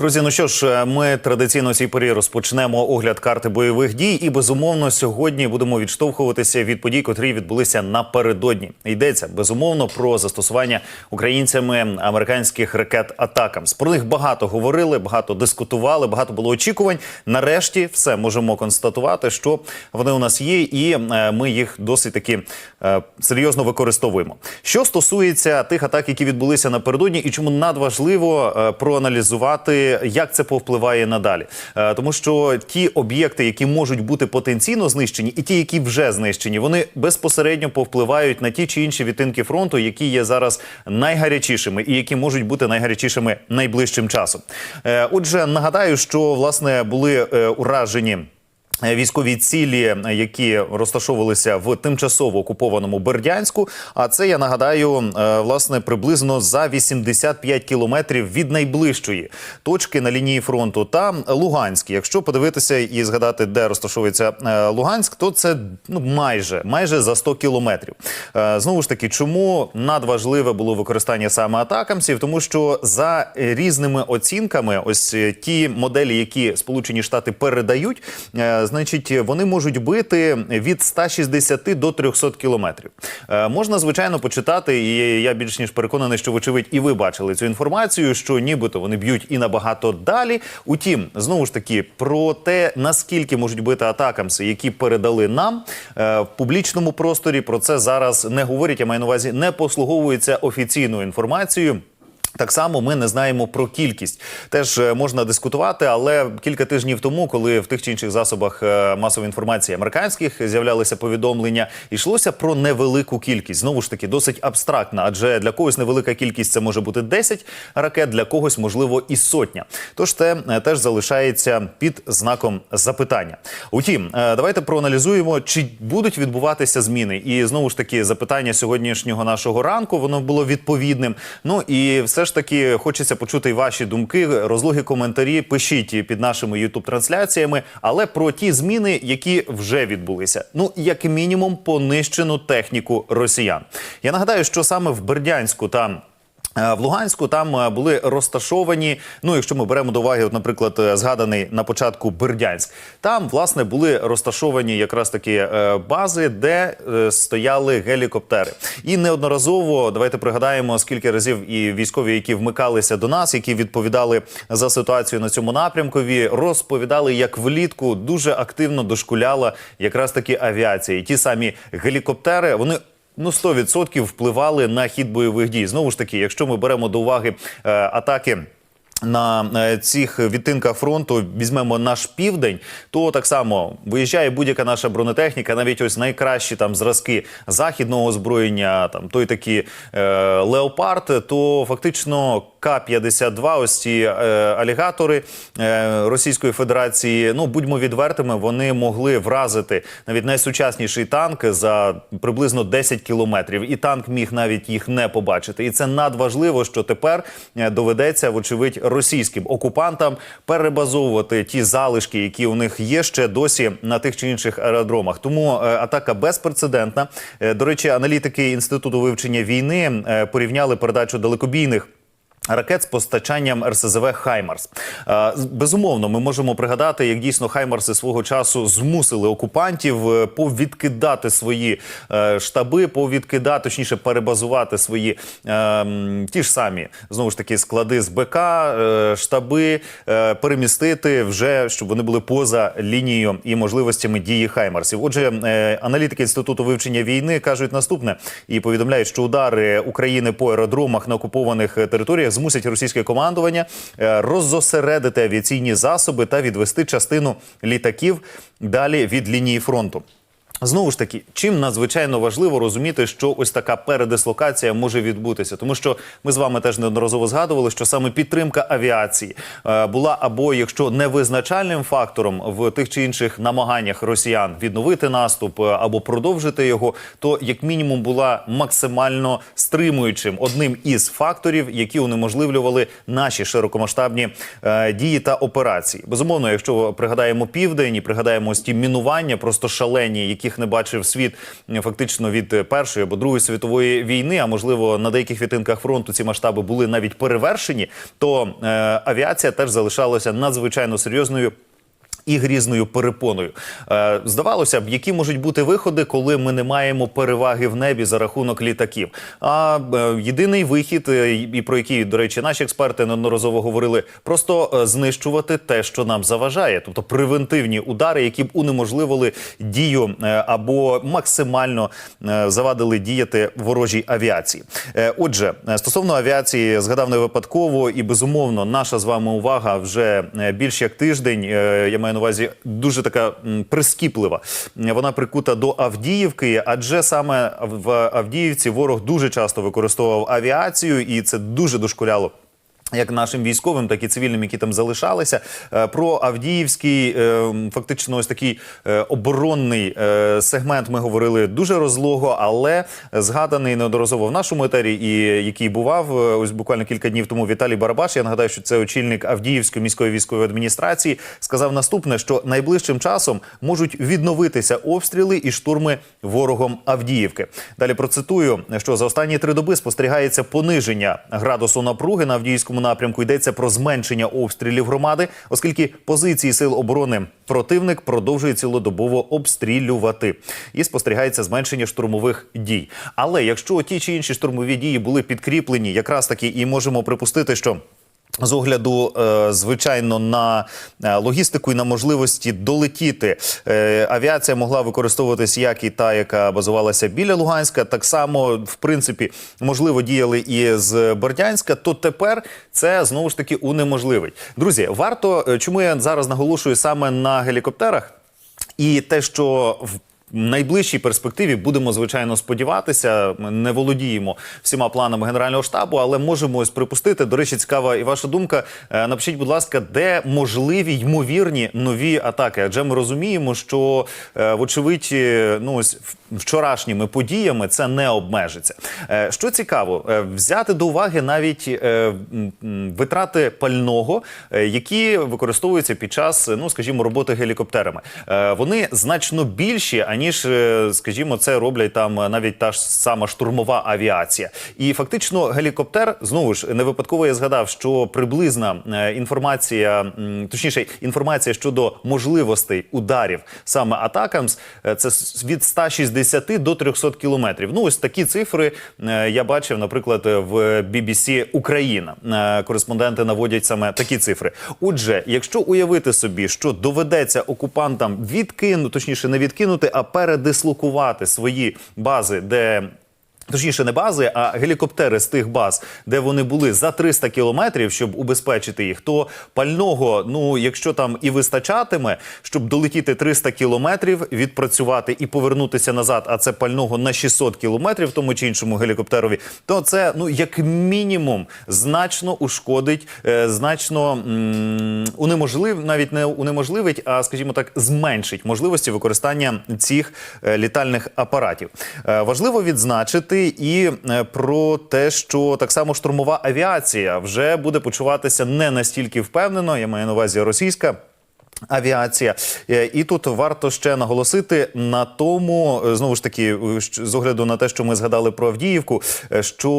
Друзі, ну що ж, ми традиційно цій порі розпочнемо огляд карти бойових дій, і безумовно сьогодні будемо відштовхуватися від подій, котрі відбулися напередодні. Йдеться безумовно про застосування українцями американських ракет Атакамс. Про них багато говорили, багато дискутували, багато було очікувань. Нарешті все можемо констатувати, що вони у нас є, і е, ми їх досить таки е, серйозно використовуємо. Що стосується тих атак, які відбулися напередодні, і чому надважливо е, проаналізувати, як це повпливає надалі, Е, тому що ті об'єкти, які можуть бути потенційно знищені, і ті, які вже знищені, вони безпосередньо повпливають на ті чи інші відтинки фронту, які є зараз найгарячішими і які можуть бути найгарячішими найближчим часом. Е, Отже, нагадаю, що власне були е, уражені. Військові цілі, які розташовувалися в тимчасово окупованому Бердянську. А це я нагадаю, е, власне, приблизно за 85 кілометрів від найближчої точки на лінії фронту. Та Луганськ. Якщо подивитися і згадати, де розташовується е, Луганськ, то це ну майже майже за 100 кілометрів. Е, Знову ж таки, чому надважливе було використання саме атакамсів? Тому що за різними оцінками, ось ті моделі, які Сполучені Штати передають, значить, вони можуть бити від 160 до 300 кілометрів. Е, Можна звичайно почитати, і я більш ніж переконаний, що вочевидь і ви бачили цю інформацію, що нібито вони б'ють і набагато далі. Утім, знову ж таки, про те наскільки можуть бити атакамси, які передали нам е, в публічному просторі, про це зараз не говорять. Я маю на увазі, не послуговуються офіційною інформацією. Так само ми не знаємо про кількість. Теж е, можна дискутувати, але кілька тижнів тому, коли в тих чи інших засобах е, масової інформації американських з'являлися повідомлення, йшлося про невелику кількість. Знову ж таки, досить абстрактна, адже для когось невелика кількість це може бути 10 ракет, для когось можливо і сотня. Тож це е, теж залишається під знаком запитання. Утім, давайте проаналізуємо, чи будуть відбуватися зміни. І знову ж таки, запитання сьогоднішнього нашого ранку воно було відповідним. Ну і все ж таки хочеться почути ваші думки, розлоги коментарі. Пишіть під нашими ютуб-трансляціями, але про ті зміни, які вже відбулися. Ну як мінімум, понищену техніку росіян. Я нагадаю, що саме в Бердянську там. Е, В Луганську там е, були розташовані. Ну, якщо ми беремо до уваги, от, наприклад, е, згаданий на початку Бердянськ, там власне були розташовані якраз такі бази, де стояли гелікоптери. І неодноразово давайте пригадаємо, скільки разів і військові, які вмикалися до нас, які відповідали за ситуацію на цьому напрямкові, розповідали, як влітку дуже активно дошкуляла якраз таки авіація. І ті самі гелікоптери вони ну 100% впливали на хід бойових дій. Знову ж таки, якщо ми беремо до уваги е, атаки. На е, цих відтинках фронту візьмемо наш південь, то так само виїжджає будь-яка наша бронетехніка, навіть ось найкращі там зразки західного озброєння, там той такі е, леопард, то фактично К-52, ось ці е, алігатори е, Російської Федерації. Ну будьмо відвертими, вони могли вразити навіть найсучасніший танк за приблизно 10 кілометрів, і танк міг навіть їх не побачити. І це надважливо, що тепер е, доведеться, вочевидь, російським окупантам перебазовувати ті залишки, які у них є ще досі на тих чи інших аеродромах. Тому атака безпрецедентна. До речі, аналітики інституту вивчення війни порівняли передачу далекобійних. Ракет з постачанням РСЗВ Хаймарс. Е, Безумовно, ми можемо пригадати, як дійсно Хаймарси свого часу змусили окупантів е, повідкидати свої е, штаби, повідкидати, точніше, перебазувати свої ті ж самі знову ж таки склади з БК, штаби, перемістити вже, щоб вони були поза лінією і можливостями дії Хаймарсів. Отже, аналітики інституту вивчення війни кажуть наступне і повідомляють, що удари України по аеродромах на окупованих територіях змусять російське командування е, роззосередити авіаційні засоби та відвести частину літаків далі від лінії фронту. Знову ж таки, чим надзвичайно важливо розуміти, що ось така передислокація може відбутися, тому що ми з вами теж неодноразово згадували, що саме підтримка авіації е, була або якщо не визначальним фактором в тих чи інших намаганнях росіян відновити наступ е, або продовжити його, то як мінімум була максимально стримуючим одним із факторів, які унеможливлювали наші широкомасштабні е, дії та операції. Безумовно, якщо пригадаємо південь і пригадаємо ось ті мінування, просто шалені, які яких не бачив світ фактично від е, першої або другої світової війни. А можливо на деяких відтинках фронту ці масштаби були навіть перевершені, то е, авіація теж залишалася надзвичайно серйозною. І грізною перепоною Е, здавалося б, які можуть бути виходи, коли ми не маємо переваги в небі за рахунок літаків. А е, єдиний вихід, е, і про який, до речі, наші експерти неодноразово говорили, просто е, знищувати те, що нам заважає, тобто превентивні удари, які б унеможливили дію е, або максимально е, завадили діяти ворожій авіації. Е, Отже, е, стосовно авіації, згадав не випадково, і безумовно, наша з вами увага вже е, більш як тиждень. е, Я маю на увазі дуже така прискіплива. Вона прикута до Авдіївки, адже саме в Авдіївці ворог дуже часто використовував авіацію, і це дуже дошкуляло. Як нашим військовим, так і цивільним, які там залишалися, Е, про Авдіївський е, фактично ось такий е, оборонний сегмент ми говорили дуже розлого, але згаданий неодноразово в нашому етері, і який бував ось буквально кілька днів тому Віталій Барабаш. Я нагадаю, що це очільник Авдіївської міської військової адміністрації. Сказав наступне: що найближчим часом можуть відновитися обстріли і штурми ворогом Авдіївки. Далі процитую, що за останні три доби спостерігається пониження градусу напруги на Авдіївському напрямку. Йдеться про зменшення обстрілів громади, оскільки позиції сил оборони противник продовжує цілодобово обстрілювати. І спостерігається зменшення штурмових дій. Але якщо ті чи інші штурмові дії були підкріплені, якраз таки і можемо припустити, що. З огляду, е, звичайно, на е, логістику і на можливості долетіти, е, авіація могла використовуватись як і та, яка базувалася біля Луганська. Так само, в принципі, можливо, діяли і з Бердянська. То тепер це знову ж таки унеможливить. Друзі, варто чому я зараз наголошую саме на гелікоптерах, і те, що в найближчій перспективі будемо звичайно сподіватися. Ми не володіємо всіма планами генерального штабу, але можемо ось припустити. До речі, цікава і ваша думка. Е, Напишіть, будь ласка, де можливі ймовірні нові атаки? Адже ми розуміємо, що е, вочевидь, е, ну ось вчорашніми подіями це не обмежиться. Що цікаво, взяти до уваги навіть витрати пального, які використовуються під час, ну скажімо, роботи гелікоптерами. Вони значно більші, аніж, е, скажімо, це роблять там навіть та ж сама штурмова авіація. І фактично гелікоптер знову ж не випадково я згадав, що приблизна е, інформація, точніше, інформація щодо можливостей ударів саме атакамс, е, це від 160 до 300 кілометрів. Ну ось такі цифри е, я бачив, наприклад, в BBC Україна. Кореспонденти наводять саме такі цифри. Отже, якщо уявити собі, що доведеться окупантам відкинути, точніше, не відкинути, а передислокувати свої бази, де Точніше, не бази, а гелікоптери з тих баз, де вони були за 300 кілометрів, щоб убезпечити їх, то пального, ну якщо там і вистачатиме, щоб долетіти 300 кілометрів, відпрацювати і повернутися назад, а це пального на 600 кілометрів тому чи іншому гелікоптерові, то це ну як мінімум значно ушкодить, е, значно м, унеможлив, навіть не унеможливить, а скажімо так, зменшить можливості використання цих е, літальних апаратів. Е, Важливо відзначити і е, про те, що так само штурмова авіація вже буде почуватися не настільки впевнено. Я маю на увазі російська. Авіація, Е, і тут варто ще наголосити на тому, е, знову ж таки, е, з огляду на те, що ми згадали про Авдіївку, що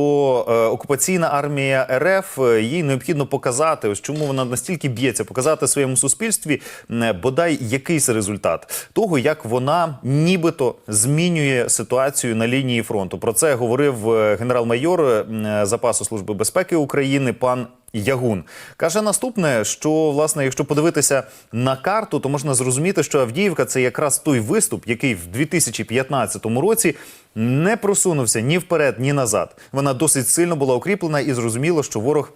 окупаційна армія РФ їй необхідно показати, ось чому вона настільки б'ється, показати своєму суспільстві бодай якийсь результат того, як вона нібито змінює ситуацію на лінії фронту. Про це говорив генерал-майор запасу служби безпеки України пан. Ягун каже наступне, що власне, якщо подивитися на карту, то можна зрозуміти, що Авдіївка це якраз той виступ, який в 2015 році не просунувся ні вперед, ні назад. Вона досить сильно була укріплена, і зрозуміло, що ворог.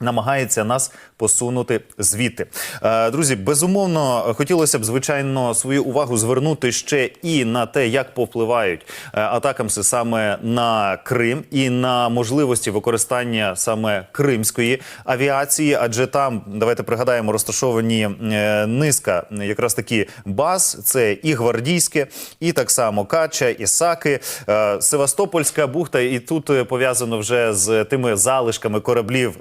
Намагається нас посунути звідти, Е, друзі. Безумовно, хотілося б звичайно свою увагу звернути ще і на те, як повпливають е, атакамси саме на Крим і на можливості використання саме кримської авіації. Адже там давайте пригадаємо розташовані е, низка якраз такі баз: це і гвардійське, і так само Кача, і Саки, Севастопольська бухта. І тут пов'язано вже з тими залишками кораблів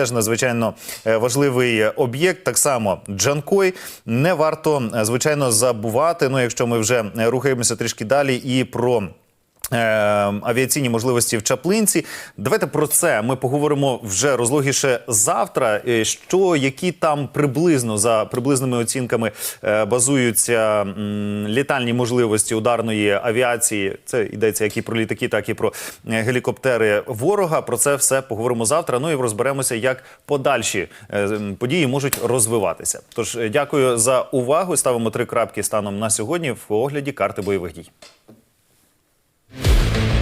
теж надзвичайно е, важливий об'єкт. Так само Джанкой не варто е, звичайно забувати. Ну, якщо ми вже е, рухаємося трішки далі, і про. Е, Авіаційні можливості в Чаплинці. Давайте про це ми поговоримо вже розлогіше завтра. Е, Що які там приблизно за приблизними оцінками е, базуються літальні можливості ударної авіації. Це йдеться як і про літаки, так і про е, гелікоптери ворога. Про це все поговоримо завтра. Ну і розберемося, як подальші події можуть розвиватися. Тож дякую за увагу. Ставимо три крапки станом на сьогодні в огляді карти бойових дій. Thank you.